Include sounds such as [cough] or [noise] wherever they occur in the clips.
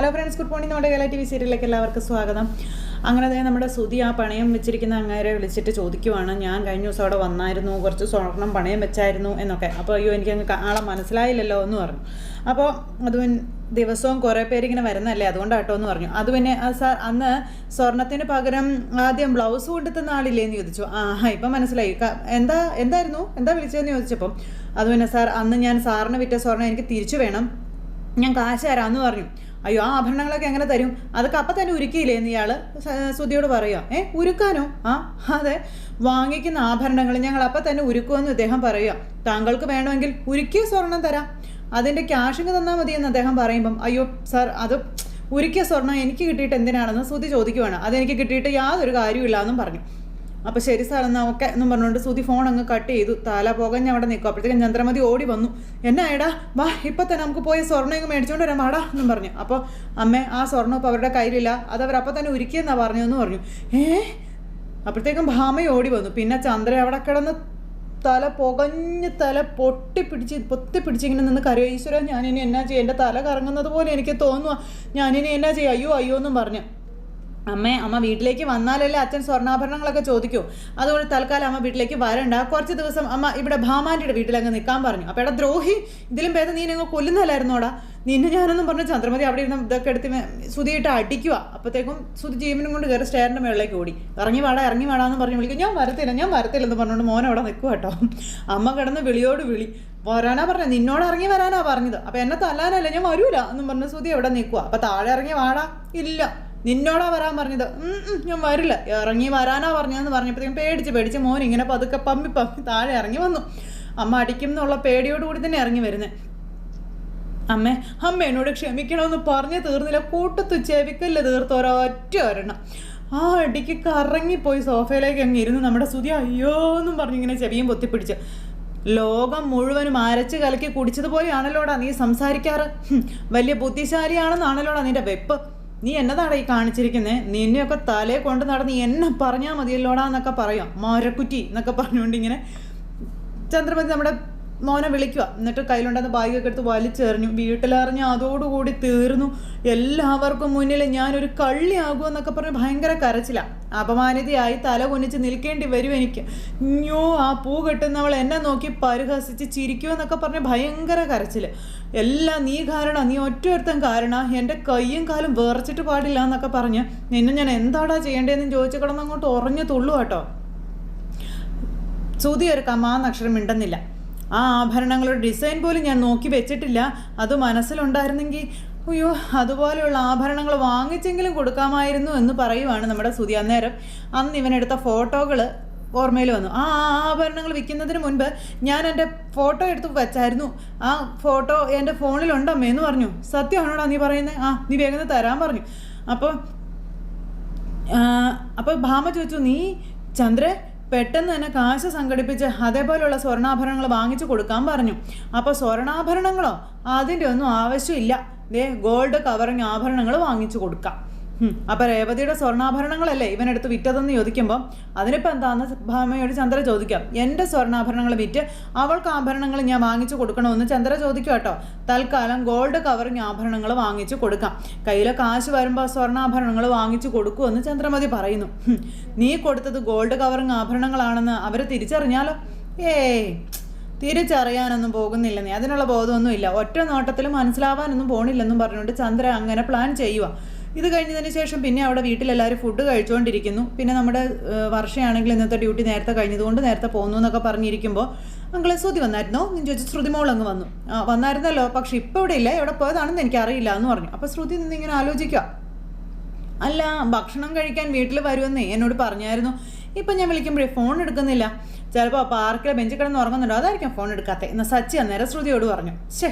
Hello friends good morning നമ്മുടെ Kerala T V സീരിയലിലേക്ക് എല്ലാവർക്കും സ്വാഗതം. അങ്ങനെ തന്നെ നമ്മുടെ സുതി ആ പണയം വെച്ചിരിക്കുന്ന അങ്ങേരെ വിളിച്ചിട്ട് ചോദിക്കുവാണ്. ഞാൻ കഴിഞ്ഞ ദിവസം അവിടെ വന്നായിരുന്നു കുറച്ച് സ്വർണം പണയം വെച്ചായിരുന്നു എന്നൊക്കെ. അപ്പോൾ അയ്യോ എനിക്ക് അങ്ങ് ആളെ മനസ്സിലായില്ലല്ലോ എന്ന് പറഞ്ഞു. അപ്പോൾ അത് ദിവസവും കുറേ പേര് ഇങ്ങനെ വരുന്നല്ലേ അതുകൊണ്ടാട്ടോ എന്ന് പറഞ്ഞു. അത് പിന്നെ സാർ അന്ന് സ്വർണത്തിന് പകരം ആദ്യം ബ്ലൗസ് കൊണ്ടെത്തുന്ന ആളില്ലേ എന്ന് ചോദിച്ചു. ആ ഇപ്പം മനസ്സിലായി. എന്താ എന്തായിരുന്നു? എന്താ വിളിച്ചതെന്ന് ചോദിച്ചപ്പം അത് പിന്നെ സാർ അന്ന് ഞാൻ സാറിന് വിറ്റ സ്വർണം എനിക്ക് തിരിച്ചു വേണം. ഞാൻ കാശ് തരാമെന്ന് പറഞ്ഞു. അയ്യോ ആ ആഭരണങ്ങളൊക്കെ എങ്ങനെ തരും? അതൊക്കെ അപ്പം തന്നെ ഉരുക്കിയില്ലേ എന്ന് ഇയാൾ ശ്രുതിയോട് പറയുക ഏ ഉരുക്കാനോ? ആ അതെ. വാങ്ങിക്കുന്ന ആഭരണങ്ങൾ ഞങ്ങൾ അപ്പം തന്നെ ഉരുക്കുമെന്ന് അദ്ദേഹം പറയുക താങ്കൾക്ക് വേണമെങ്കിൽ ഉരുക്കിയ സ്വർണം തരാം. അതിന്റെ ക്യാഷിങ് തന്നാൽ എന്ന് അദ്ദേഹം പറയുമ്പം അയ്യോ സാർ അത് ഉരുക്കിയ സ്വർണം എനിക്ക് കിട്ടിയിട്ട് എന്തിനാണെന്ന് ശ്രുതി ചോദിക്കുവാണ്. അതെനിക്ക് കിട്ടിയിട്ട് യാതൊരു കാര്യമില്ല എന്നും പറഞ്ഞു. അപ്പോൾ ശരി സാർ എന്നാൽ ഓക്കെ എന്നും പറഞ്ഞുകൊണ്ട് സുതി ഫോൺ അങ്ങ് കട്ട് ചെയ്തു. തല പുകഞ്ഞ് അവിടെ നിൽക്കും. അപ്പോഴത്തേക്കും ചന്ദ്രമതി ഓടി വന്നു. എന്നാ എടാ വാ ഇപ്പം തന്നെ നമുക്ക് പോയി സ്വർണം ഇങ്ങ് മേടിച്ചുകൊണ്ട് വരാം. വാടാ എന്നും പറഞ്ഞു. അപ്പോൾ അമ്മേ ആ സ്വർണം ഇപ്പോൾ അവരുടെ കയ്യിലില്ല. അത് അവർ അപ്പം തന്നെ ഉരുക്കിയെന്നാ പറഞ്ഞതെന്ന് പറഞ്ഞു. ഏ? അപ്പോഴത്തേക്കും ഭാമ ഓടി വന്നു. പിന്നെ ചന്ദ്ര അവിടെ കിടന്ന് തല പുകഞ്ഞ് തല പൊട്ടിപ്പിടിച്ച് പൊത്തി പിടിച്ചിങ്ങനെ നിന്ന് കരയോ ഈശ്വര ഞാനിനി എന്നാ ചെയ്യും? എന്റെ തല കറങ്ങുന്നത് പോലെ എനിക്ക് തോന്നുക ഞാനിനി എന്നാ ചെയ്യും? അയ്യോ അയ്യോ എന്നും പറഞ്ഞു. അമ്മേ അമ്മ വീട്ടിലേക്ക് വന്നാലല്ലേ അച്ഛൻ സ്വർണാഭരണങ്ങളൊക്കെ ചോദിക്കൂ. അതുകൊണ്ട് തൽക്കാലം അമ്മ വീട്ടിലേക്ക് വരണ്ട. കുറച്ച് ദിവസം അമ്മ ഇവിടെ ഭാമാന്റെ വീട്ടിലങ്ങ് നിൽക്കാൻ പറഞ്ഞു. അപ്പോൾ എടാ ദ്രോഹി ഇതിലും ഭേദം നീ നിങ്ങൾ കൊല്ലുന്നല്ലായിരുന്നോടാ നിന്നെ ഞാനൊന്നും പറഞ്ഞ ചന്ദ്രമതി അവിടെ ഇരുന്ന് ഇതൊക്കെ എടുത്ത് സുതിയിട്ട് അടിക്കുക അപ്പോഴത്തേക്കും സുതി ജീവനും കൊണ്ട് കയറി സ്റ്റേറിന്റെ മേളിലേക്ക് ഓടി. ഇറങ്ങി വാടാ ഇറങ്ങി വാടാ എന്ന് പറഞ്ഞ് വിളിക്കും. ഞാൻ വരത്തില്ല ഞാൻ വരത്തില്ല എന്ന് പറഞ്ഞുകൊണ്ട് മോനെ അവിടെ നിൽക്കുക കേട്ടോ. അമ്മ കിടന്ന് വിളിയോട് വിളി. വരാനാ പറഞ്ഞത് നിന്നോട് ഇറങ്ങി വരാനാ പറഞ്ഞത്. അപ്പോൾ എന്നെ തല്ലാനല്ല ഞാൻ വരൂല എന്നും പറഞ്ഞ് സുതി അവിടെ നിൽക്കുക അപ്പോൾ താഴെ ഇറങ്ങി വാടാ. ഇല്ല. നിന്നോടാ വരാൻ പറഞ്ഞത്. ഞാൻ വരില്ല. ഇറങ്ങി വരാനാ പറഞ്ഞതെന്ന് പറഞ്ഞപ്പോഴത്തേക്കും പേടിച്ച് പേടിച്ച് മോൻ ഇങ്ങനെ പതുക്കെ പമ്മി പമ്മി താഴെ ഇറങ്ങി വന്നു. അമ്മ അടിക്കും എന്നുള്ള പേടിയോടുകൂടി തന്നെ ഇറങ്ങി വരുന്നത് അമ്മേ അമ്മ എന്നോട് ക്ഷമിക്കണമെന്ന് പറഞ്ഞ് തീർന്നില്ല. കൂട്ടത്തു ചെവിക്കല്ല തീർത്ത് ഒരൊറ്റ ഒരെണ്ണം. ആ അടിക്ക് കറങ്ങിപ്പോയി സോഫയിലേക്ക് അങ്ങ് ഇരുന്ന് നമ്മുടെ സുതി അയ്യോ എന്നും പറഞ്ഞിങ്ങനെ ചെവിയും പൊത്തിപ്പിടിച്ച്. ലോകം മുഴുവനും അരച്ച് കലക്കി കുടിച്ചതുപോലെയാണല്ലോടാ നീ സംസാരിക്കാറ്? വലിയ ബുദ്ധിശാലിയാണെന്നാണല്ലോടാ നിന്റെ വെപ്പ്? നീ എന്നതാണ് ഈ കാണിച്ചിരിക്കുന്നത് നിന്നെയൊക്കെ തലയെ കൊണ്ട് നടന്ന് എന്നെ പറഞ്ഞാൽ മതിയല്ലോടാ എന്നൊക്കെ പറയാം. മരക്കുറ്റി എന്നൊക്കെ പറഞ്ഞുകൊണ്ട് ഇങ്ങനെ. ചന്ദ്രമതി നമ്മുടെ മോനെ വിളിക്കുക എന്നിട്ട് കയ്യിലുണ്ടായിരുന്ന ബാഗൊക്കെ എടുത്ത് വലിച്ചെറിഞ്ഞു. വീട്ടിലെറിഞ്ഞ് അതോടുകൂടി തീർന്നു. എല്ലാവർക്കും മുന്നിൽ ഞാനൊരു കള്ളിയാകുമെന്നൊക്കെ പറഞ്ഞ് ഭയങ്കര കരച്ചില. അപമാനിതയായി തല കുനിച്ച് നിൽക്കേണ്ടി വരും എനിക്ക്. ഞോ ആ പൂ കെട്ടുന്നവൾ എന്നെ നോക്കി പരിഹസിച്ച് ചിരിക്കുമെന്നൊക്കെ പറഞ്ഞ് ഭയങ്കര കരച്ചിൽ എല്ലാം നീ കാരണം നീ ഒറ്റയൊരുത്തൻ കാരണം. എന്റെ കയ്യും കാലും വേർച്ചിട്ട് പാടില്ല എന്നൊക്കെ പറഞ്ഞ് നിന്നെ ഞാൻ എന്താടാ ചെയ്യേണ്ടതെന്ന് ചോദിച്ചു കിടന്നങ്ങോട്ട് ഉറഞ്ഞു തുള്ളു കേട്ടോ ശ്രുതി ഒരു കമാന്നക്ഷരം മിണ്ടുന്നില്ല. ആ ആഭരണങ്ങളുടെ ഡിസൈൻ പോലും ഞാൻ നോക്കി വെച്ചിട്ടില്ല. അത് മനസ്സിലുണ്ടായിരുന്നെങ്കിൽ അയ്യോ അതുപോലെയുള്ള ആഭരണങ്ങൾ വാങ്ങിച്ചെങ്കിലും കൊടുക്കാമായിരുന്നു എന്ന് പറയുവാണ് നമ്മുടെ സുതി അന്നേരം. അന്ന് ഇവനെടുത്ത ഫോട്ടോകൾ ഓർമ്മയിൽ വന്നു. ആ ആഭരണങ്ങൾ വിൽക്കുന്നതിന് മുൻപ് ഞാൻ എന്റെ ഫോട്ടോ എടുത്ത് വെച്ചായിരുന്നു. ആ ഫോട്ടോ എന്റെ ഫോണിലുണ്ടമ്മേ എന്ന് പറഞ്ഞു. സത്യമാണോടാ നീ പറയുന്നത് ആ നീ വേഗം തരാൻ പറഞ്ഞു. അപ്പോൾ അപ്പോൾ ഭാമ ചോദിച്ചു നീ ചന്ദ്ര പെട്ടെന്ന് തന്നെ കാശ് സംഘടിപ്പിച്ച് അതേപോലെയുള്ള സ്വർണാഭരണങ്ങൾ വാങ്ങിച്ചു കൊടുക്കാൻ പറഞ്ഞു. അപ്പോൾ സ്വർണാഭരണങ്ങളോ? അതിന്റെ ഒന്നും ആവശ്യമില്ല. ദേ ഗോൾഡ് കവറിങ് ആഭരണങ്ങൾ വാങ്ങിച്ചു കൊടുക്കാം. ഉം. അപ്പോൾ രേവതിയുടെ സ്വർണാഭരണങ്ങളല്ലേ ഇവനെടുത്ത് വിറ്റതെന്ന് ചോദിക്കുമ്പോൾ അതിനിപ്പോ എന്താന്ന് ഭാമയോട് ചന്ദ്ര ചോദിക്കാം. എന്റെ സ്വർണാഭരണങ്ങൾ വിറ്റ് അവൾക്ക് ആഭരണങ്ങൾ ഞാൻ വാങ്ങിച്ചു കൊടുക്കണമെന്ന് ചന്ദ്ര ചോദിക്കും കേട്ടോ. തൽക്കാലം ഗോൾഡ് കവറിങ് ആഭരണങ്ങൾ വാങ്ങിച്ചു കൊടുക്കാം. കയ്യിലെ കാശ് വരുമ്പോൾ സ്വർണാഭരണങ്ങൾ വാങ്ങിച്ചു കൊടുക്കുമെന്ന് ചന്ദ്രമതി പറയുന്നു. നീ കൊടുത്തത് ഗോൾഡ് കവറിങ് ആഭരണങ്ങളാണെന്ന് അവർ തിരിച്ചറിഞ്ഞാലോ? ഏയ് തിരിച്ചറിയാനൊന്നും പോകുന്നില്ല നീ. അതിനുള്ള ബോധമൊന്നുമില്ല. ഒറ്റ നോട്ടത്തിൽ മനസ്സിലാവാനൊന്നും പോണില്ലെന്നും പറഞ്ഞുകൊണ്ട് ചന്ദ്ര അങ്ങനെ പ്ലാൻ ചെയ്യുക ഇത് കഴിഞ്ഞതിന് ശേഷം പിന്നെ അവിടെ വീട്ടിലെല്ലാവരും ഫുഡ് കഴിച്ചുകൊണ്ടിരിക്കുന്നു പിന്നെ നമ്മുടെ വർഷയാണെങ്കിൽ ഇന്നത്തെ ഡ്യൂട്ടി നേരത്തെ കഴിഞ്ഞതുകൊണ്ട് നേരത്തെ പോകുന്നു എന്നൊക്കെ പറഞ്ഞിരിക്കുമ്പോൾ അങ്കിളെ ശ്രുതി വന്നായിരുന്നോ. എന്ന് ചോദിച്ചു ശ്രുതി മോൾ അങ്ങ് വന്നു. വന്നായിരുന്നല്ലോ. പക്ഷെ ഇപ്പോൾ ഇവിടെ ഇല്ല. എവിടെ പോയതാണെന്ന് എനിക്ക് അറിയില്ല എന്ന് പറഞ്ഞു. അപ്പോൾ ശ്രുതി നിന്നിങ്ങനെ ആലോചിക്കുക അല്ല ഭക്ഷണം കഴിക്കാൻ വീട്ടിൽ വരുമെന്നേ എന്നോട് പറഞ്ഞായിരുന്നു. ഇപ്പം ഞാൻ വിളിക്കുമ്പോഴേ ഫോൺ എടുക്കുന്നില്ല. ചിലപ്പോൾ പാർക്കിലെ ബെഞ്ചിൽ കിടന്ന് ഉറങ്ങുന്നുണ്ടോ? അതായിരിക്കും ഫോൺ എടുക്കാത്തത് എന്നാൽ സച്ചി അന്നേരം ശ്രുതിയോട് പറഞ്ഞു. ഷേ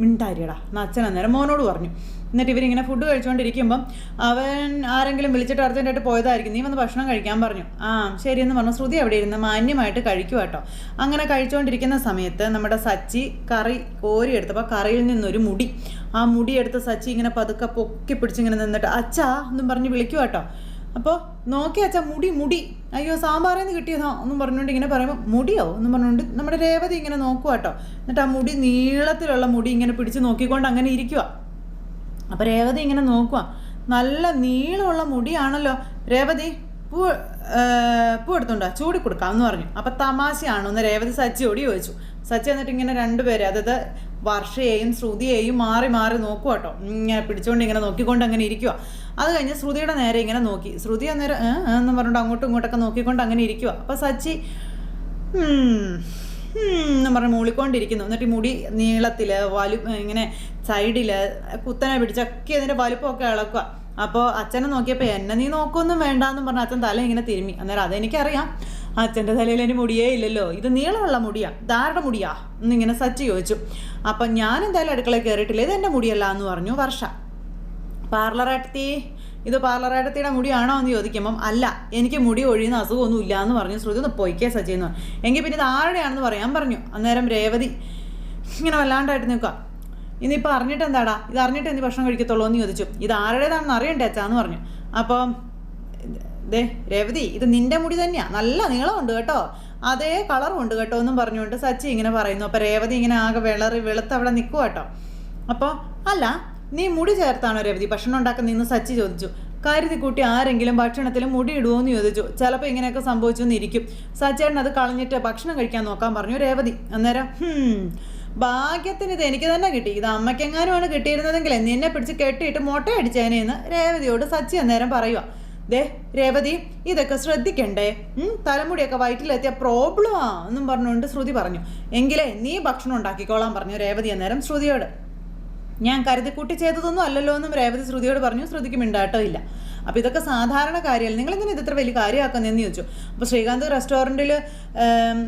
മിണ്ടാരിയടാ. എന്നാൽ അച്ഛൻ അന്നേരം മോനോട് പറഞ്ഞു. എന്നിട്ട് ഇവരിങ്ങനെ ഫുഡ് കഴിച്ചുകൊണ്ടിരിക്കുമ്പം അവൻ ആരെങ്കിലും വിളിച്ചിട്ട് അർജന്റായിട്ട് പോയതായിരിക്കും. നീ വന്ന് ഭക്ഷണം കഴിക്കാൻ പറഞ്ഞു. ആ ശരിയെന്ന് പറഞ്ഞു. ശ്രുതി അവിടെ ഇരുന്ന് മാന്യമായിട്ട് കഴിക്കുക കേട്ടോ അങ്ങനെ കഴിച്ചുകൊണ്ടിരിക്കുന്ന സമയത്ത് നമ്മുടെ സച്ചി കറി കോരി എടുത്തപ്പോൾ കറിയിൽ നിന്നൊരു മുടി. ആ മുടി എടുത്ത് സച്ചി ഇങ്ങനെ പതുക്കെ പൊക്കി പിടിച്ചിങ്ങനെ നിന്നിട്ട് അച്ഛാ എന്നും പറഞ്ഞ് വിളിക്കുക കേട്ടോ അപ്പോൾ നോക്കി അച്ഛാ മുടി മുടി. അയ്യോ സാമ്പാറിൽ നിന്ന് കിട്ടിയതോ എന്നും പറഞ്ഞുകൊണ്ട് ഇങ്ങനെ പറയുമ്പോൾ മുടിയോ എന്നും പറഞ്ഞുകൊണ്ട് നമ്മുടെ രേവതി ഇങ്ങനെ നോക്കുക കേട്ടോ. എന്നിട്ട് ആ മുടി നീളത്തിലുള്ള മുടി ഇങ്ങനെ പിടിച്ച് നോക്കിക്കൊണ്ട് അങ്ങനെ ഇരിക്കുക അപ്പോൾ രേവതി ഇങ്ങനെ നോക്കുക നല്ല നീളമുള്ള മുടിയാണല്ലോ. രേവതി പൂ പൂ എടുത്തുണ്ടോ ചൂടി കൊടുക്കാം എന്ന് പറഞ്ഞു. അപ്പം തമാശയാണോ എന്ന് രേവതി സച്ചിയോട് ചോദിച്ചു. സച്ചി എന്നിട്ട് ഇങ്ങനെ രണ്ടുപേരെ അതായത് വർഷയെയും ശ്രുതിയെയും മാറി മാറി നോക്കുക കേട്ടോ ഇങ്ങനെ പിടിച്ചുകൊണ്ട് ഇങ്ങനെ നോക്കിക്കൊണ്ട് അങ്ങനെ ഇരിക്കുക അത് കഴിഞ്ഞ് ശ്രുതിയുടെ നേരെ ഇങ്ങനെ നോക്കി. ശ്രുതി അന്നേരം എന്ന് പറഞ്ഞിട്ട് അങ്ങോട്ടും ഇങ്ങോട്ടൊക്കെ നോക്കിക്കൊണ്ട് അങ്ങനെ ഇരിക്കുക അപ്പം സച്ചി എന്ന് പറഞ്ഞ് മൂളിക്കൊണ്ടിരിക്കുന്നു. എന്നിട്ട് മുടി നീളത്തിൽ വലു ഇങ്ങനെ സൈഡിൽ കുത്തനെ പിടിച്ചൊക്കെ അതിന്റെ വലുപ്പമൊക്കെ ഇളക്കുക അപ്പോൾ അച്ഛനെ നോക്കിയപ്പോൾ എന്നെ നീ നോക്കൊന്നും വേണ്ടാന്നും പറഞ്ഞ അച്ഛൻ തല ഇങ്ങനെ തിരുമ്മി. അന്നേരം അതെനിക്കറിയാം അച്ഛന്റെ തലയിൽ ഇനി മുടിയേ ഇല്ലല്ലോ. ഇത് നീളമുള്ള മുടിയാ. ധാരുടെ മുടിയാ. എന്നിങ്ങനെ സച്ച് ചോദിച്ചു. അപ്പം ഞാൻ എന്തായാലും അടുക്കള കയറിയിട്ടില്ല ഇത് എന്റെ മുടിയല്ല എന്ന് പറഞ്ഞു വർഷ. പാർലറാട്ടത്തി ഇത് പാർലറാട്ടത്തിയുടെ മുടിയാണോ എന്ന് ചോദിക്കുമ്പം അല്ല. എനിക്ക് മുടി ഒഴിയുന്ന അസുഖമൊന്നും ഇല്ല എന്ന് പറഞ്ഞു. ശ്രുതി ഒന്ന് പൊയ്ക്കേ സച്ചി എന്ന് പറഞ്ഞു. എങ്കിൽ പിന്നെ ഇത് ആരുടെയാണെന്ന് പറയാൻ പറഞ്ഞു. അന്നേരം രേവതി. ഇങ്ങനെ വല്ലാണ്ടായിട്ട് നിൽക്കുക. ഇനിയിപ്പോൾ അറിഞ്ഞിട്ട് എന്താടാ? ഇത് അറിഞ്ഞിട്ട് എന്ത് ഭക്ഷണം കഴിക്കത്തുള്ളൂ എന്ന് ചോദിച്ചു. ഇത് ആരുടേതാണെന്ന് അറിയണ്ടേ അച്ഛാന്ന് പറഞ്ഞു. അപ്പം ദേ രേവതി ഇത് നിന്റെ മുടി തന്നെയാണ് നല്ല നീളമുണ്ട് കേട്ടോ. അതേ കളറും ഉണ്ട് കേട്ടോ എന്നും പറഞ്ഞുകൊണ്ട് സച്ചി ഇങ്ങനെ പറയുന്നു. അപ്പോൾ രേവതി ഇങ്ങനെ ആകെ വിളറി വെളുത്ത് അവിടെ നിൽക്കുക കേട്ടോ. അപ്പോൾ അല്ല നീ മുടി ചേർത്താണോ രേവതി? ഭക്ഷണം ഉണ്ടാക്കുന്നതെന്ന് സച്ചി ചോദിച്ചു. കരുതി കൂട്ടി ആരെങ്കിലും ഭക്ഷണത്തിൽ മുടി ഇടുമോ എന്ന് ചോദിച്ചു. ചിലപ്പോൾ ഇങ്ങനെയൊക്കെ സംഭവിച്ചു എന്നിരിക്കും സച്ചേട്ടൻ അത് കളഞ്ഞിട്ട് ഭക്ഷണം കഴിക്കാൻ നോക്കാൻ പറഞ്ഞു രേവതി. അന്നേരം "ഹും, ഭാഗ്യത്തിന് ഇത് എനിക്ക് തന്നെ കിട്ടി. ഇത് അമ്മയ്ക്കെങ്ങാനുമാണ് കിട്ടിയിരുന്നതെങ്കിൽ നിന്നെ പിടിച്ച് കെട്ടിയിട്ട് മൊട്ടയടിച്ചേനേന്ന് രേവതിയോട് സച്ചി അന്നേരം പറയുക ദേ രേവതി ഇതൊക്കെ ശ്രദ്ധിക്കണ്ടേ? തലമുടിയൊക്കെ വയറ്റിലെത്തിയ പ്രോബ്ലമാ എന്നും പറഞ്ഞുകൊണ്ട് ശ്രുതി പറഞ്ഞു. എങ്കിലേ നീ ഭക്ഷണം ഉണ്ടാക്കിക്കോളാൻ പറഞ്ഞു രേവതി അന്നേരം ശ്രുതിയോട്. ഞാൻ കരുതിക്കൂട്ടി ചെയ്തതൊന്നും അല്ലല്ലോ എന്നും രേവതി ശ്രുതിയോട് പറഞ്ഞു. ശ്രുതിക്ക് മിണ്ടാട്ടോ ഇല്ല അപ്പോൾ ഇതൊക്കെ സാധാരണ കാര്യമല്ല. നിങ്ങൾ എന്തിനാ ഇത് ഇത്ര വലിയ കാര്യമാക്കുന്നതെന്ന് ചോദിച്ചു. അപ്പോൾ ശ്രീകാന്ത് റെസ്റ്റോറന്റിൽ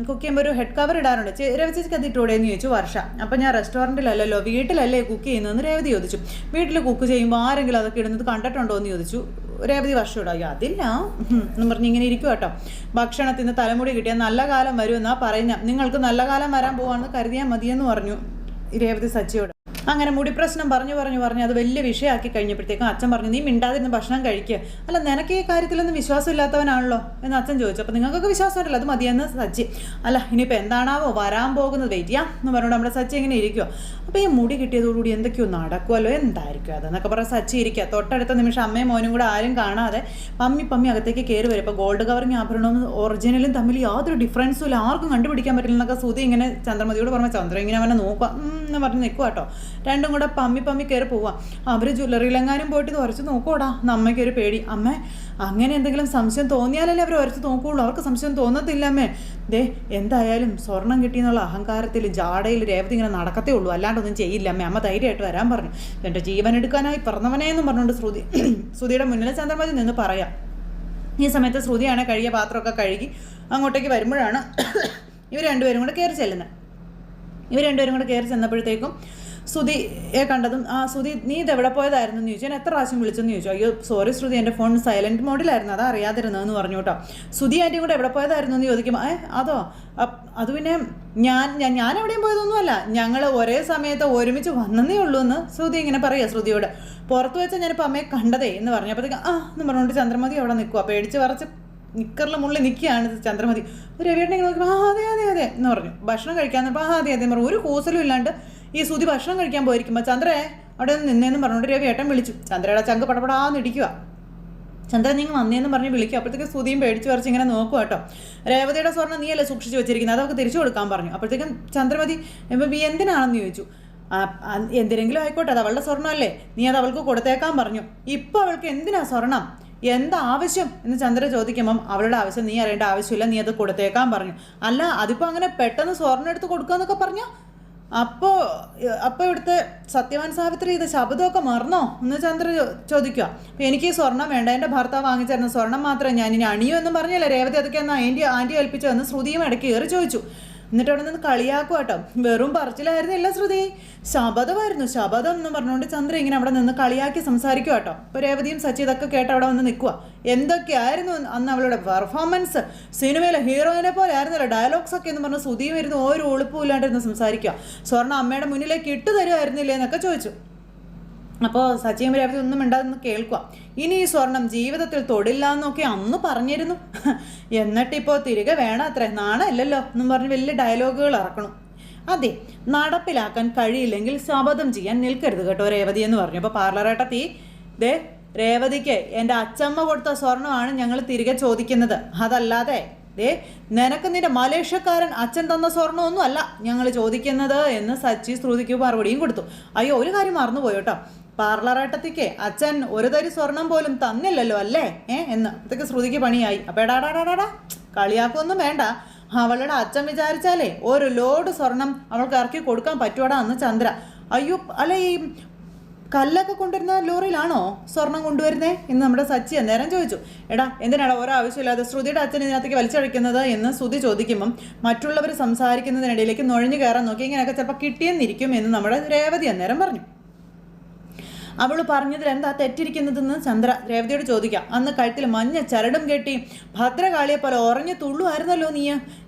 കുക്ക് ചെയ്യുമ്പോൾ ഒരു ഹെഡ് കവർ ഇടാറുണ്ട്. രവി ചേച്ചിക്ക് അത് ഇട്ടൂടെയെന്ന് ചോദിച്ചു വർഷ. അപ്പോൾ ഞാൻ റെസ്റ്റോറന്റിലല്ലല്ലോ വീട്ടിലല്ലേ കുക്ക് ചെയ്യുന്നതെന്ന് രേവതി ചോദിച്ചു. വീട്ടിൽ കുക്ക് ചെയ്യുമ്പോൾ ആരെങ്കിലും അതൊക്കെ ഇടുന്നത് കണ്ടിട്ടുണ്ടോ എന്ന് ചോദിച്ചു. രേവതി വർഷം ഇടാം. അതില്ല. എന്ന് എന്നും പറഞ്ഞ് ഇങ്ങനെ ഇരിക്കും കേട്ടോ ഭക്ഷണത്തിന് തലമുടി കിട്ടിയാൽ നല്ല കാലം വരുമെന്നാ പറയുന്ന. നിങ്ങൾക്ക് നല്ല കാലം വരാൻ പോവാണെന്ന് കരുതിയാൽ മതിയെന്ന് പറഞ്ഞു. രേവതി സച്ചിയോട്. അങ്ങനെ മുടി പ്രശ്നം പറഞ്ഞു പറഞ്ഞു പറഞ്ഞു അത് വലിയ വിഷയമാക്കി കഴിഞ്ഞപ്പോഴത്തേക്കും അച്ഛൻ പറഞ്ഞു നീ മിണ്ടാതിരുന്ന് ഭക്ഷണം കഴിക്കുക അല്ല നിനക്ക് ഈ കാര്യത്തിലൊന്നും വിശ്വാസം ഇല്ലാത്തവനാണല്ലോ എന്ന് അച്ഛൻ ചോദിച്ചു. അപ്പോൾ നിങ്ങൾക്കൊക്കെ വിശ്വാസമല്ല അത് മതിയെന്ന് സച്ചി. അല്ല ഇനിയിപ്പോൾ എന്താണാവോ വരാൻ പോകുന്നത്. വെയിറ്റ് ചെയ്യാം എന്ന് പറഞ്ഞുകൊണ്ട് നമ്മുടെ സച്ചി ഇങ്ങനെ ഇരിക്കുമോ അപ്പോൾ ഈ മുടി കിട്ടിയതോടുകൂടി എന്തൊക്കെയോ നടക്കുമല്ലോ എന്തായിരിക്കും അതെന്നൊക്കെ പറഞ്ഞാൽ സച്ചി ഇരിക്കുക തൊട്ടടുത്ത നിമിഷം അമ്മയും മോനും കൂടെ ആരും കാണാതെ പമ്മി പമ്മി അകത്തേക്ക് കയറി വരും. ഇപ്പോൾ ഗോൾഡ് കവറിങ് ആഭരണവും ഒറിജിനലും തമ്മിൽ യാതൊരു ഡിഫറൻസും ഇല്ല. ആർക്കും കണ്ടുപിടിക്കാൻ പറ്റില്ല എന്നൊക്കെ സുതി ഇങ്ങനെ ചന്ദ്രമതിയോട് പറഞ്ഞ ചന്ദ്രൻ ഇങ്ങനെ അവനെ നോക്കുക എന്ന് പറഞ്ഞ് നിൽക്കുക കേട്ടോ. രണ്ടും കൂടെ പമ്മി പമ്മി കയറി പോവാം. അവർ ജ്വല്ലറിയിലെങ്ങാനും പോയിട്ട് ഇത് ഉറച്ച് നോക്കൂടാ അമ്മയ്ക്കൊരു പേടി. അമ്മ അങ്ങനെ എന്തെങ്കിലും സംശയം തോന്നിയാലല്ലേ അവർ ഉറച്ച് നോക്കുകയുള്ളൂ അവർക്ക് സംശയം തോന്നത്തില്ല അമ്മേ. ദേ എന്തായാലും സ്വർണം കിട്ടിയെന്നുള്ള അഹങ്കാരത്തിൽ ജാടയിൽ രേവതി ഇങ്ങനെ നടക്കത്തേ ഉള്ളൂ. അല്ലാണ്ടൊന്നും ചെയ്യില്ല അമ്മ. അമ്മ ധൈര്യമായിട്ട് വരാൻ പറഞ്ഞു. എന്റെ ജീവൻ എടുക്കാനായി പിറന്നവനെ എന്ന് പറഞ്ഞുകൊണ്ട് ശ്രുതി [clears throat] ശ്രുതിയുടെ മുന്നിൽ ചന്ദ്രമതി നിന്ന് പറയാം ഈ സമയത്ത് ശ്രുതിയാണ് കഴുകിയ പാത്രമൊക്കെ കഴുകി അങ്ങോട്ടേക്ക് വരുമ്പോഴാണ് ഇവർ രണ്ടുപേരും കൂടെ കയറി ചെല്ലുന്നത് ഇവർ രണ്ടുപേരും കൂടെ കയറി ചെന്നപ്പോഴത്തേക്കും സുധിയെ കണ്ടതും ആ സുധി നീ എവിടെ പോയതായിരുന്നു എന്ന് ചോദിച്ചു. ഞാൻ എത്ര പ്രാവശ്യം വിളിച്ചെന്ന് ചോദിച്ചു. അയ്യോ സോറി ശ്രുതി എന്റെ ഫോൺ സൈലന്റ് മോഡിലായിരുന്നു. അതാ അറിയാതിരുന്നതെന്ന് പറഞ്ഞു കേട്ടോ. സുധി ആന്റിയും കൂടെ എവിടെ പോയതായിരുന്നു എന്ന് ചോദിക്കും ഏ അതോ അത് പിന്നെ ഞാൻ ഞാൻ എവിടെയും പോയതൊന്നുമല്ല. ഞങ്ങൾ ഒരേ സമയത്ത് ഒരുമിച്ച് വന്നതേ ഉള്ളൂ എന്ന് ശ്രുതി ഇങ്ങനെ പറയുക ശ്രുതിയോട്. പുറത്ത് വെച്ചാൽ ഞാനിപ്പോൾ അമ്മയെ കണ്ടതേ എന്ന് പറഞ്ഞപ്പോഴത്തേക്ക് ആ എന്ന് പറഞ്ഞുകൊണ്ട് ചന്ദ്രമതി അവിടെ നിൽക്കുക പേടിച്ച് പറച്ച് നിക്കറിൽ മുള്ളിൽ നിൽക്കുകയാണ് രവിയേട്ടനെ ഇങ്ങനെ നോക്കുമ്പോൾ ആ അതെ അതെ അതെ എന്ന് പറഞ്ഞു. ഭക്ഷണം കഴിക്കാൻ പറഞ്ഞപ്പോൾ ആ അതെ അതെ പറഞ്ഞു. ഒരു കൂസലും ഇല്ലാണ്ട് ഈ സുതി ഭക്ഷണം കഴിക്കാൻ പോയിരിക്കുമ്പോൾ ചന്ദ്രേ അവിടെ നിന്ന് നിന്നേന്ന് പറഞ്ഞുകൊണ്ട് രവി ഏട്ടൻ വിളിച്ചു. ചന്ദ്രയുടെ ചങ്ക് പടപടാന്ന് ഇടിക്കുക ചന്ദ്രൻ നിങ്ങൾ വന്നേന്ന് പറഞ്ഞ് വിളിക്കും. അപ്പോഴത്തേക്കും സ്തുതിയും പേടിച്ച് പറിച്ച് ഇങ്ങനെ നോക്കുക കേട്ടോ. രേവതിയുടെ സ്വർണം നീയല്ലേ സൂക്ഷിച്ച് വെച്ചിരിക്കുന്നത്? അതൊക്കെ തിരിച്ചു കൊടുക്കാൻ പറഞ്ഞു. അപ്പോഴത്തേക്കും ചന്ദ്രമതി എന്തിനാണെന്ന് ചോദിച്ചു? എന്തിനെങ്കിലും ആയിക്കോട്ടെ അത് അവളുടെ സ്വർണമല്ലേ. നീ അത് അവൾക്ക് കൊടുത്തേക്കാൻ പറഞ്ഞു. ഇപ്പം അവൾക്ക് എന്തിനാ സ്വർണം എന്താ ആവശ്യം? എന്ന് ചന്ദ്ര ചോദിക്കുമ്പം അവളുടെ ആവശ്യം നീ അറിയേണ്ട ആവശ്യമില്ല. നീ അത് കൊടുത്തേക്കാൻ പറഞ്ഞു. അല്ല അതിപ്പോൾ അങ്ങനെ പെട്ടെന്ന് സ്വർണം എടുത്ത് കൊടുക്കുക എന്നൊക്കെ പറഞ്ഞോ? അപ്പോൾ അപ്പോൾ ഇവിടുത്തെ സത്യവാൻ സാവിത്രി ഇത് ശബ്ദമൊക്കെ മറന്നോ? എന്ന് ചന്ദ്ര ചോദിക്കുക അപ്പോൾ എനിക്ക് സ്വർണം വേണ്ട എന്റെ ഭർത്താവ് വാങ്ങിച്ചിരുന്ന സ്വർണം മാത്രമേ ഞാൻ ഇനി അണിയൂ എന്നും പറഞ്ഞല്ലേ രേവതി അതൊക്കെ എന്നാൽ ഏൽപ്പിച്ചു എന്ന് ശ്രുതിയും ഇടയ്ക്ക് കയറി ചോദിച്ചു. എന്നിട്ട് അവിടെ നിന്ന് കളിയാക്കും കേട്ടോ. വെറും പറച്ചിലായിരുന്നില്ല ശ്രുതി. ശബദമായിരുന്നു ശബദം എന്ന് പറഞ്ഞുകൊണ്ട് ചന്ദ്ര ഇങ്ങനെ അവിടെ നിന്ന് കളിയാക്കി സംസാരിക്കുക കേട്ടോ. ഇപ്പോൾ രേവതിയും സച്ചി ഇതൊക്കെ കേട്ട് അവിടെ വന്ന് നിൽക്കുക എന്തൊക്കെയായിരുന്നു അന്ന് അവളുടെ പെർഫോമൻസ് സിനിമയിലെ ഹീറോയിനെ പോലെ ആയിരുന്നല്ലോ ഡയലോഗ്സ് ഒക്കെ എന്ന് പറഞ്ഞ് സുതിയും ഇരുന്ന് ഒരു ഒളിപ്പും ഇല്ലാണ്ടിരുന്ന് സംസാരിക്കുക സ്വർണ അമ്മയുടെ മുന്നിലേക്ക് ഇട്ട് തരുമായിരുന്നില്ലേ എന്നൊക്കെ ചോദിച്ചു. അപ്പോൾ സച്ചിയും രേവതി ഒന്നും മിണ്ടാതെന്ന് കേൾക്കുക ഇനി ഈ സ്വർണം ജീവിതത്തിൽ തൊടില്ല എന്നൊക്കെ അന്ന് പറഞ്ഞിരുന്നു. എന്നിട്ടിപ്പോൾ തിരികെ വേണം അത്രേ നാണമില്ലല്ലോ എന്നും പറഞ്ഞ് വലിയ ഡയലോഗുകൾ ഇറക്കണം. അതെ നടപ്പിലാക്കാൻ കഴിയില്ലെങ്കിൽ ശപഥം ചെയ്യാൻ നിൽക്കരുത് കേട്ടോ രേവതി എന്ന് പറഞ്ഞു. അപ്പോൾ പാർലറേട്ട തീ ദേ രേവതിക്ക് എന്റെ അച്ചമ്മ കൊടുത്ത സ്വർണമാണ് ഞങ്ങൾ തിരികെ ചോദിക്കുന്നത്. അതല്ലാതെ ദേ നിനക്ക് നിന്റെ മലേഷ്യക്കാരൻ അച്ഛൻ തന്ന സ്വർണമൊന്നും അല്ല ഞങ്ങൾ ചോദിക്കുന്നത് എന്ന് സച്ചി ശ്രുതിക്ക് മറുപടിയും കൊടുത്തു. അയ്യോ ഒരു കാര്യം മറന്നുപോയി കേട്ടോ. പാർലറേട്ടത്തിക്ക് അച്ഛൻ ഒരു തരി സ്വർണം പോലും തന്നില്ലല്ലോ അല്ലേ? ഏ എന്ന്. അതൊക്കെ ശ്രുതിക്ക് പണിയായി. അപ്പം എടാടാടാടാ കളിയാക്കൊന്നും വേണ്ട. അവളുടെ അച്ഛൻ വിചാരിച്ചാലേ ഒരു ലോഡ് സ്വർണം അവൾക്ക് ഇറക്കി കൊടുക്കാൻ പറ്റുവാടാ അന്ന് ചന്ദ്ര. അയ്യോ അല്ല ഈ കല്ലൊക്കെ കൊണ്ടുവരുന്ന ലോറിയിലാണോ സ്വർണം കൊണ്ടുവരുന്നേ? എന്ന് നമ്മുടെ സച്ചി അന്നേരം ചോദിച്ചു. എടാ എന്തിനാടാ ഓരോ ആവശ്യമില്ലാതെ ശ്രുതിയുടെ അച്ഛൻ ഇതിനകത്തേക്ക് വലിച്ചഴിക്കുന്നത് എന്ന് ശ്രുതി ചോദിക്കുമ്പം മറ്റുള്ളവർ സംസാരിക്കുന്നതിനിടയിലേക്ക് നുഴഞ്ഞു കയറാൻ നോക്കി ഇങ്ങനെയൊക്കെ ചിലപ്പോൾ കിട്ടിയെന്നിരിക്കും എന്ന് നമ്മുടെ രേവതി അന്നേരം പറഞ്ഞു. അവൾ പറഞ്ഞതിൽ എന്താ തെറ്റിരിക്കുന്നതെന്ന് ചന്ദ്ര രേവതിയോട് ചോദിക്കാം. അന്ന് കഴുത്തിൽ മഞ്ഞ ചരടും കെട്ടി ഭദ്രകാളിയെ പോലെ ഉറഞ്ഞു തുള്ളുമായിരുന്നല്ലോ നീ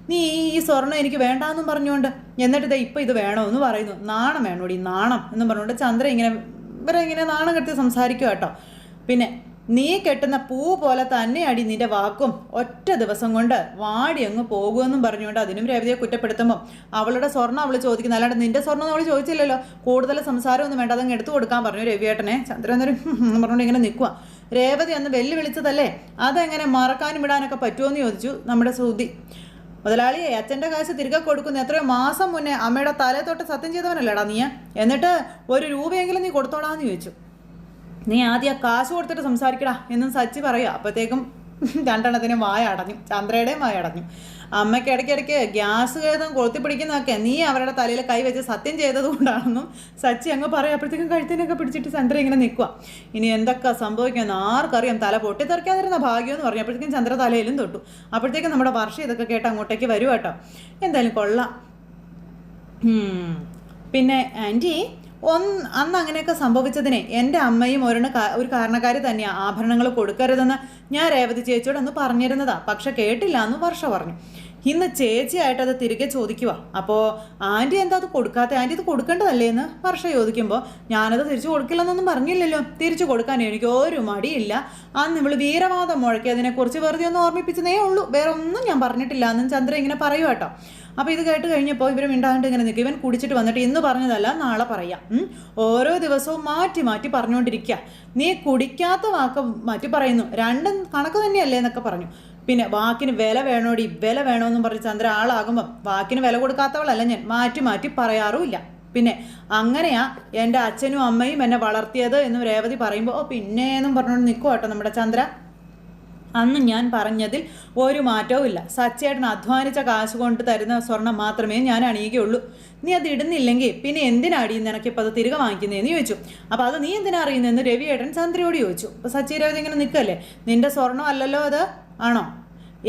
നീ ഈ സ്വർണം എനിക്ക് വേണ്ടാന്നും പറഞ്ഞുകൊണ്ട്. എന്നിട്ട് ഇതാ ഇപ്പം ഇത് വേണമെന്ന് പറയുന്നു. നാണം വേണോടി നാണം എന്ന് പറഞ്ഞുകൊണ്ട് ചന്ദ്ര ഇങ്ങനെ ഇവരെ ഇങ്ങനെ നാണം കെട്ടി സംസാരിക്കുക കേട്ടോ പിന്നെ നീ കെട്ടുന്ന പൂ പോലെ തന്നെ അടി നിന്റെ വാക്കും ഒറ്റ ദിവസം കൊണ്ട് വാടി അങ്ങ് പോകുമെന്നും പറഞ്ഞുകൊണ്ട് അതിനും രേവതിയെ കുറ്റപ്പെടുത്തുമ്പോൾ അവളുടെ സ്വർണം അവൾ ചോദിക്കുന്നത്. അല്ലാണ്ട് നിന്റെ സ്വർണം അവൾ ചോദിച്ചില്ലല്ലോ. കൂടുതൽ സംസാരമൊന്നും വേണ്ട അതങ്ങ് എടുത്തു കൊടുക്കാൻ പറഞ്ഞു രവിയേട്ടനെ. ചന്ദ്രനൊരു പറഞ്ഞുകൊണ്ട് ഇങ്ങനെ നിൽക്കുക രേവതി അന്ന് വെല്ലുവിളിച്ചതല്ലേ? അതെങ്ങനെ മറക്കാനും വിടാനൊക്കെ പറ്റുമോ എന്ന് ചോദിച്ചു നമ്മുടെ ശ്രുതി. മുതലാളിയെ അച്ഛന്റെ കാശ് തിരികെ കൊടുക്കുന്ന എത്രയോ മാസം മുന്നേ അമ്മയുടെ തലേ തൊട്ട് സത്യം ചെയ്തവനല്ലേടാ നീ. എന്നിട്ട് ഒരു രൂപയെങ്കിലും നീ കൊടുത്തോളാന്ന് ചോദിച്ചു. നീ ആദ്യം ആ കാശ് കൊടുത്തിട്ട് സംസാരിക്കടാ എന്നും സച്ചി പറയുക. അപ്പോഴത്തേക്കും രണ്ടെണ്ണത്തിന് വായ അടഞ്ഞു. ചന്ദ്രയുടെയും വായ അടഞ്ഞു. അമ്മയ്ക്ക് ഇടയ്ക്കിടയ്ക്ക് ഗ്യാസ് കയറും കൊളുത്തി പിടിക്കുന്നതൊക്കെ നീ അവരുടെ തലയിൽ കൈ വെച്ച് സത്യം ചെയ്തത് കൊണ്ടാണെന്നും സച്ചി അങ്ങ് പറയും അപ്പോഴത്തേക്കും കഴുത്തിനൊക്കെ പിടിച്ചിട്ട് ചന്ദ്ര ഇങ്ങനെ നിൽക്കുക ഇനി എന്തൊക്കെ സംഭവിക്കുമെന്ന് ആർക്കറിയാം. തല പൊട്ടിത്തെറിക്കാതിരുന്ന ഭാഗ്യം എന്ന് പറഞ്ഞു. അപ്പോഴത്തേക്കും ചന്ദ്ര തലയിലും തൊട്ടു. അപ്പോഴത്തേക്കും നമ്മുടെ വർഷം ഇതൊക്കെ കേട്ട് അങ്ങോട്ടേക്ക് വരുവാട്ടോ എന്തായാലും കൊള്ളാം. പിന്നെ ആന്റി ഒന്ന് അന്ന് അങ്ങനെയൊക്കെ സംഭവിച്ചതിനെ എന്റെ അമ്മയും ഒരെണ്ണം ഒരു കാരണക്കാരി തന്നെയാണ് ആഭരണങ്ങൾ കൊടുക്കരുതെന്ന് ഞാൻ രേവതി ചേച്ചിയോട് അന്ന് പറഞ്ഞിരുന്നതാ. പക്ഷെ കേട്ടില്ല എന്ന് വർഷ പറഞ്ഞു. ഇന്ന് ചേച്ചിയായിട്ട് അത് തിരികെ ചോദിക്കുക അപ്പോൾ ആന്റി എന്താ അത് കൊടുക്കാത്ത? ആന്റി ഇത് കൊടുക്കേണ്ടതല്ലേ എന്ന് വർഷ ചോദിക്കുമ്പോൾ ഞാനത് തിരിച്ചു കൊടുക്കില്ലെന്നൊന്നും പറഞ്ഞില്ലല്ലോ. തിരിച്ചു കൊടുക്കാൻ എനിക്ക് ഒരു മടിയില്ല. അന്ന് ഇവൾ വീരവാദം മുഴക്കി മുഴക്കിയതിനെക്കുറിച്ച് വെറുതെ ഒന്ന് ഓർമ്മിപ്പിച്ചതേ ഉള്ളൂ. വേറെ ഒന്നും ഞാൻ പറഞ്ഞിട്ടില്ല എന്നും ചന്ദ്ര ഇങ്ങനെ പറയൂ കേട്ടോ. അപ്പോൾ ഇത് കേട്ട് കഴിഞ്ഞപ്പോൾ ഇവർ മിണ്ടാണ്ട് ഇങ്ങനെ നിൽക്കും ഇവൻ കുടിച്ചിട്ട് വന്നിട്ട് ഇന്ന് പറഞ്ഞതല്ല നാളെ പറയാം. ഓരോ ദിവസവും മാറ്റി മാറ്റി പറഞ്ഞുകൊണ്ടിരിക്കുക നീ കുടിക്കാത്ത വാക്ക് മാറ്റി പറയുന്നു. രണ്ടും കണക്ക് തന്നെയല്ലേ എന്നൊക്കെ പറഞ്ഞു. പിന്നെ വാക്കിന് വില വേണോടി വില വേണമെന്നും പറഞ്ഞ് ചന്ദ്ര ആളാകുമ്പം വാക്കിന് വില കൊടുക്കാത്തവളല്ല ഞാൻ. മാറ്റി മാറ്റി പറയാറുമില്ല. പിന്നെ അങ്ങനെയാ എന്റെ അച്ഛനും അമ്മയും എന്നെ വളർത്തിയത് എന്നും രേവതി പറയുമ്പോൾ ഓ പിന്നെ എന്നും പറഞ്ഞുകൊണ്ട് നിൽക്കുവാട്ടോ നമ്മുടെ ചന്ദ്ര. അന്ന് ഞാൻ പറഞ്ഞതിൽ ഒരു മാറ്റവും ഇല്ല. സച്ചേട്ടൻ അധ്വാനിച്ച കാശ് കൊണ്ട് തരുന്ന സ്വർണം മാത്രമേ ഞാൻ അണിയുകയുള്ളൂ. നീ അത് ഇടുന്നില്ലെങ്കിൽ പിന്നെ എന്തിനാടി നിനക്കിപ്പോൾ അത് തിരികെ വാങ്ങിക്കുന്നതെന്ന് ചോദിച്ചു. അപ്പോൾ അത് നീ എന്തിനാ അറിയുന്നതെന്ന് രവിയേട്ടൻ ചന്ദ്രയോട് ചോദിച്ചു. അപ്പോൾ സച്ചി രവി ഇങ്ങനെ നിൽക്കല്ലേ നിന്റെ സ്വർണം അല്ലല്ലോ അത്? ആണോ?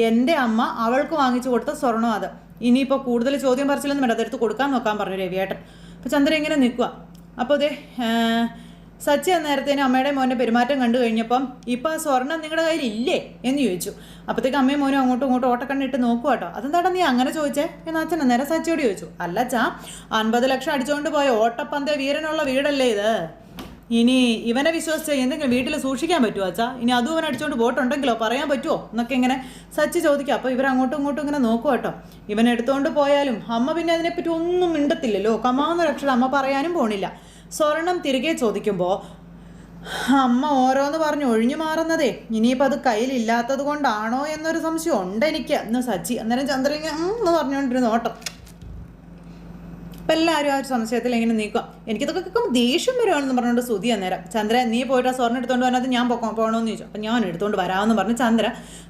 എന്റെ അമ്മ അവൾക്ക് വാങ്ങിച്ചു കൊടുത്ത സ്വർണം അത്. ഇനിയിപ്പോൾ കൂടുതൽ ചോദ്യം പറിച്ചില്ലെന്ന് വേണ്ട. അതെടുത്ത് കൊടുക്കാൻ നോക്കാൻ പറഞ്ഞു രവിയേട്ടൻ. അപ്പോൾ ചന്ദ്ര ഇങ്ങനെ നിൽക്കുക അപ്പോൾ അതെ സച്ചി അന്നേരത്തേനും അമ്മയുടെ മോന്റെ പെരുമാറ്റം കണ്ടു കഴിഞ്ഞപ്പം ഇപ്പം ആ സ്വർണം നിങ്ങളുടെ കയ്യിൽ ഇല്ലേ എന്ന് ചോദിച്ചു. അപ്പോഴത്തേക്ക് അമ്മയും മോനും അങ്ങോട്ടും ഇങ്ങോട്ടും ഓട്ടക്കണ്ണിട്ട് നോക്കുക കേട്ടോ അതെന്താടാ നീ അങ്ങനെ ചോദിച്ചേ? എന്ന് അച്ഛൻ അന്നേരം സച്ചിയോട് ചോദിച്ചു. അല്ല അച്ഛാ അൻപത് ലക്ഷം അടിച്ചുകൊണ്ട് പോയ ഓട്ടപ്പന്തേ വീരനുള്ള വീടല്ലേ ഇത്? ഇനി ഇവനെ വിശ്വസിച്ച് എന്തെങ്കിലും വീട്ടിൽ സൂക്ഷിക്കാൻ പറ്റുമോ അച്ഛാ? ഇനി അതും ഇവൻ അടിച്ചുകൊണ്ട് പോയിട്ടുണ്ടെങ്കിലോ? പറയാൻ പറ്റുമോ എന്നൊക്കെ ഇങ്ങനെ സച്ചി ചോദിക്കുക അപ്പോൾ ഇവർ അങ്ങോട്ടും ഇങ്ങോട്ടും ഇങ്ങനെ നോക്കുക കേട്ടോ ഇവൻ പോയാലും അമ്മ പിന്നെ അതിനെപ്പറ്റി ഒന്നും മിണ്ടത്തില്ലല്ലോ. രക്ഷണം അമ്മ പറയാനും പോണില്ല. സ്വർണം തിരികെ ചോദിക്കുമ്പോൾ അമ്മ ഓരോന്ന് പറഞ്ഞ് ഒഴിഞ്ഞു മാറുന്നതേ ഇനിയിപ്പോൾ അത് കയ്യിലില്ലാത്തത് കൊണ്ടാണോ എന്നൊരു സംശയം ഉണ്ട് എനിക്ക് എന്ന് സച്ചി അന്നേരം ചന്ദ്രൻ എന്ന് പറഞ്ഞുകൊണ്ടിരുന്നു ഓട്ടം. അപ്പം എല്ലാവരും ആ ഒരു സംശയത്തിൽ ഇങ്ങനെ നീക്കുക എനിക്കിതൊക്കെ കേൾക്കുമ്പോൾ ദേഷ്യം വരുവാണെന്ന് പറഞ്ഞുകൊണ്ട് സുതി അന്നേരം ചന്ദ്ര നീ പോയിട്ട് ആ സ്വർണം എടുത്തുകൊണ്ട് വന്നത് ഞാൻ പോക്കോ പോകണമെന്ന് ചോദിച്ചു. അപ്പം ഞാൻ എടുത്തുകൊണ്ട് വരാമെന്ന് പറഞ്ഞ് ചന്ദ്ര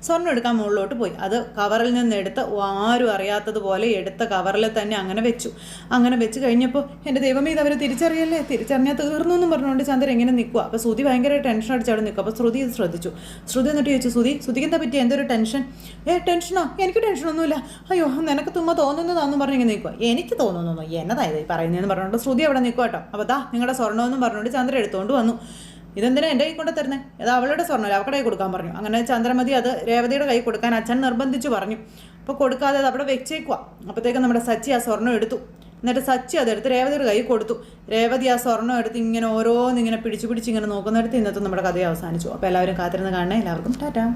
സ്വർണം എടുക്കാൻ മുകളിലോട്ട് പോയി. അത് കവറിൽ നിന്ന് എടുത്ത് ആരും അറിയാത്തതുപോലെ എടുത്ത കവറിൽ തന്നെ അങ്ങനെ വെച്ചു. അങ്ങനെ വെച്ച് കഴിഞ്ഞപ്പോൾ എന്റെ ദൈവമേ ഇത് അവർ തിരിച്ചറിയല്ലേ? തിരിച്ചറിഞ്ഞാൽ തീർന്നു എന്നും പറഞ്ഞുകൊണ്ട് ചന്ദ്ര എങ്ങനെ നിൽക്കുക അപ്പോൾ ശ്രുതി ഭയങ്കര ടെൻഷൻ അടിച്ച് അവിടെ നിൽക്കുക അപ്പോൾ ശ്രുതി ഇത് ശ്രദ്ധിച്ചു. ശ്രുതി എന്നിട്ട് ചോദിച്ചു ശ്രുതി ശ്രുതിക്ക് എന്താ പറ്റിയ? എന്തൊരു ടെൻഷൻ ഏ ടെൻഷനോ എനിക്ക് ടെൻഷനൊന്നുമില്ല അയ്യോ നിനക്ക് തുമ്മ തോന്നുന്നതാണെന്ന് പറഞ്ഞ് ഇങ്ങനെ നിൽക്കുക എനിക്ക് തോന്നുന്നു എന്നതായത് പറയുന്നതെന്ന് പറഞ്ഞുകൊണ്ട് ശ്രുതി അവിടെ നിൽക്കുക കേട്ടോ. അപ്പോൾ ദാ നിങ്ങളുടെ സ്വർണമെന്നും പറഞ്ഞുകൊണ്ട് ചന്ദ്ര എടുത്തുകൊണ്ട് വന്നു. ഇതെന്തിനാ എന്റെ കൈ കൊണ്ട് തരുന്നത് അത് അവളുടെ സ്വർണം അവരുടെ കൈ കൊടുക്കാൻ പറഞ്ഞു. അങ്ങനെ ചന്ദ്രമതി അത് രേവതിയുടെ കൈ കൊടുക്കാൻ അച്ഛൻ നിർബന്ധിച്ചു പറഞ്ഞു. അപ്പോൾ കൊടുക്കാതെ അത് അവിടെ വെച്ചേക്കുക അപ്പോഴത്തേക്കും നമ്മുടെ സച്ചി ആ സ്വർണം എടുത്തു. എന്നിട്ട് സച്ചി അതെടുത്ത് രേവതിയുടെ കൈ കൊടുത്തു. രേവതി ആ സ്വർണം എടുത്ത് ഇങ്ങനെ ഓരോന്നിങ്ങനെ പിടിച്ചു പിടിച്ച് ഇങ്ങനെ നോക്കുന്നിടത്ത് ഇന്നത്തെ നമ്മുടെ കഥ അവസാനിച്ചു. അപ്പോൾ എല്ലാവരും കാത്തിരുന്ന് കാണണേ. എല്ലാവർക്കും ടാറ്റാ.